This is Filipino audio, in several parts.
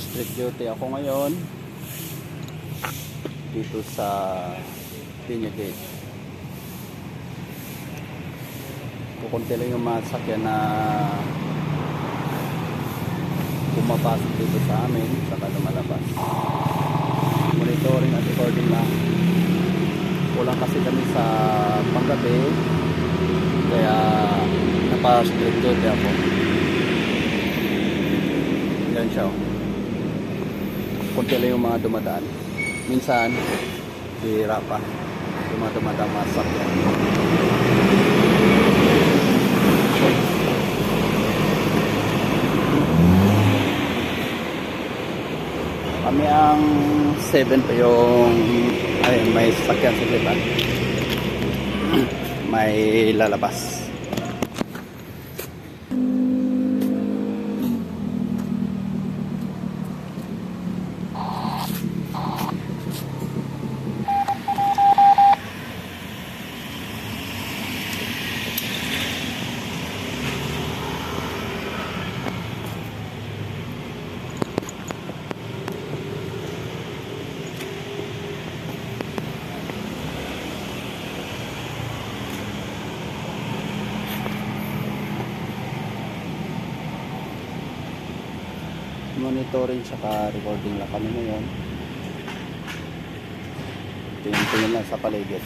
Street duty ako ngayon dito sa Pinya Gate. Kukunti lang yung mga sakyan na pumapasok dito sa amin saka lumalabas. Monitoring at recording lang. Kulang kasi kami sa panggabi kaya napa-street duty ako. Yan siya. oh. Kunti lang yung mga dumadaan. Minsan, bihira pa. Yung mga dumadaan mga sakyan. Kami ang 7 pa yung ay may sakyan sa lipan. may lalabas. Monitoring saka recording lang kami ngayon. Tingin-tingin lang sa paligid.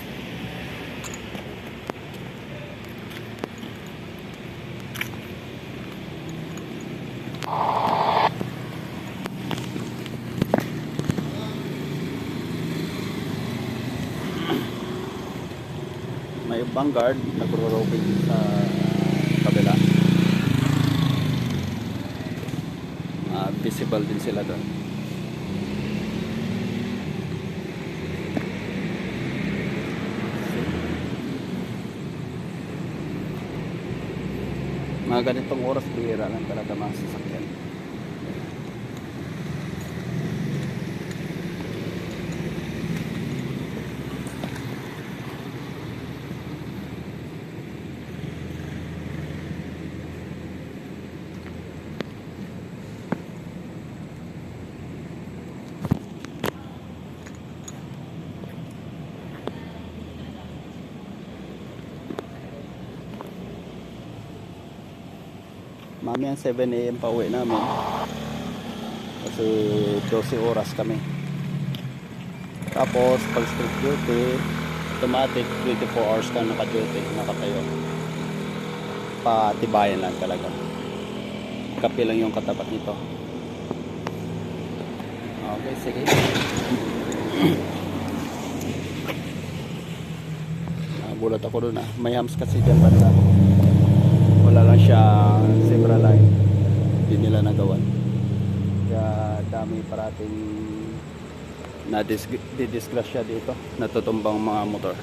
May vanguard nagro-roving sa Visible din sila doon. Mga ganitong oras, bihira lang talaga mga sasakyan. Mamaya 7 a.m. pa uwi namin. Kasi 12 oras kami. Tapos pag street duty, automatic 24 hours ka naka-duty, nakatayo. Patibayan lang talaga. Kape lang yung katapat nito. Okay, sige. Nabulat ako doon ah. May hams kasi dyan banda wala lang line hindi nila nagawan kaya dami parating na dis didisgrasya dito natutumbang mga motor